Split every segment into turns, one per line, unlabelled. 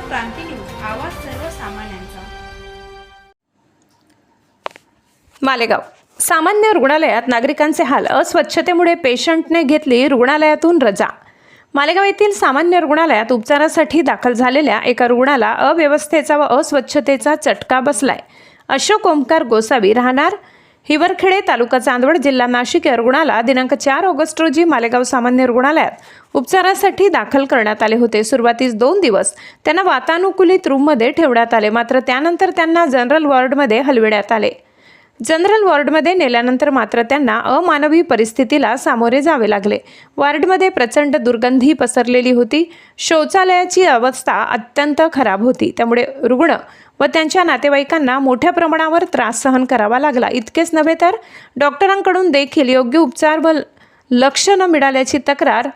क्रांती news आवाज सर्वसामान्यांचा.
मालेगाव. सामान्य रुग्णालयात नागरिकांचे हाल अस्वच्छतेमुळे पेशंटने घेतली रुग्णालयातून रजा. मालेगाव येथील सामान्य रुग्णालयात उपचारासाठी दाखल झालेल्या एका रुग्णाला अव्यवस्थेचा व अस्वच्छतेचा चटका बसलाय. अशोक ओमकार गोसावी राहणार हिवरखेडे तालुका चांदवड जिल्हा नाशिक या रुग्णाला दिनांक चार ऑगस्ट रोजी मालेगाव सामान्य रुग्णालयात उपचारासाठी दाखल करण्यात आले होते. सुरुवातीस दोन दिवस त्यांना वातानुकूलित रूममध्ये ठेवण्यात आले. मात्र त्यानंतर त्यांना जनरल वॉर्डमध्ये हलविण्यात आले. जनरल वॉर्डमध्ये नेल्यानंतर मात्र त्यांना अमानवी परिस्थितीला सामोरे जावे लागले. वॉर्डमध्ये प्रचंड दुर्गंधी पसरलेली होती. शौचालयाची अवस्था अत्यंत खराब होती. त्यामुळे रुग्ण व त्यांच्या नातेवाईकांना मोठ्या प्रमाणावर त्रास सहन करावा लागला. इतकेच नव्हे तर डॉक्टरांकडून देखील योग्य उपचार व लक्ष न मिळाल्याची तक्रार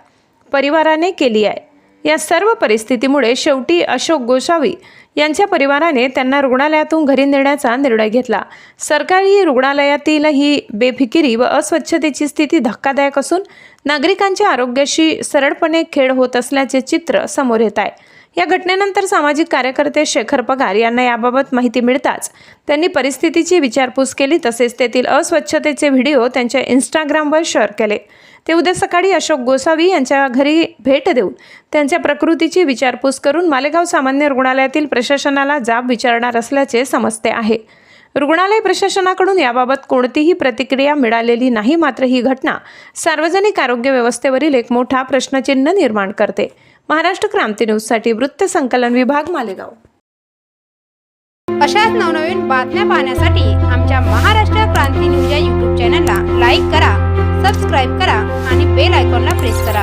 परिवाराने केली आहे. या सर्व परिस्थितीमुळे शेवटी अशोक गोसावी यांच्या परिवाराने त्यांना रुग्णालयातून घरी नेण्याचा निर्णय घेतला. सरकारी रुग्णालयातील ही बेफिकिरी व अस्वच्छतेची स्थिती धक्कादायक असून नागरिकांच्या आरोग्याशी सरळपणे खेळ होत असल्याचे चित्र समोर येत आहे. या घटनेनंतर सामाजिक कार्यकर्ते शेखर पगार यांना याबाबत माहिती मिळताच त्यांनी परिस्थितीची विचारपूस केली. तसेच तेथील अस्वच्छतेचे व्हिडिओ त्यांच्या इंस्टाग्रामवर शेअर केले. ते उद्या सकाळी अशोक गोसावी यांच्या घरी भेट देऊन त्यांच्या प्रकृतीची विचारपूस करून मालेगाव सामान्य रुग्णालयातील प्रशासनाला जाब विचारणार असल्याचे समजते आहे. रुग्णालय प्रशासनाकडून याबाबत कोणतीही प्रतिक्रिया मिळालेली नाही मात्र ही घटना सार्वजनिक आरोग्य व्यवस्थेवरील एक मोठा प्रश्नचिन्ह निर्माण करते. महाराष्ट्र क्रांती न्यूजसाठी वृत्त संकलन विभाग मालेगाव.
अशाच नवनवीन बातम्या पाहण्यासाठी आमच्या महाराष्ट्र क्रांती न्यूज या यूट्यूब चॅनलला लाईक करा सबस्क्राईब करा आणि बेल आयकॉनला प्रेस करा.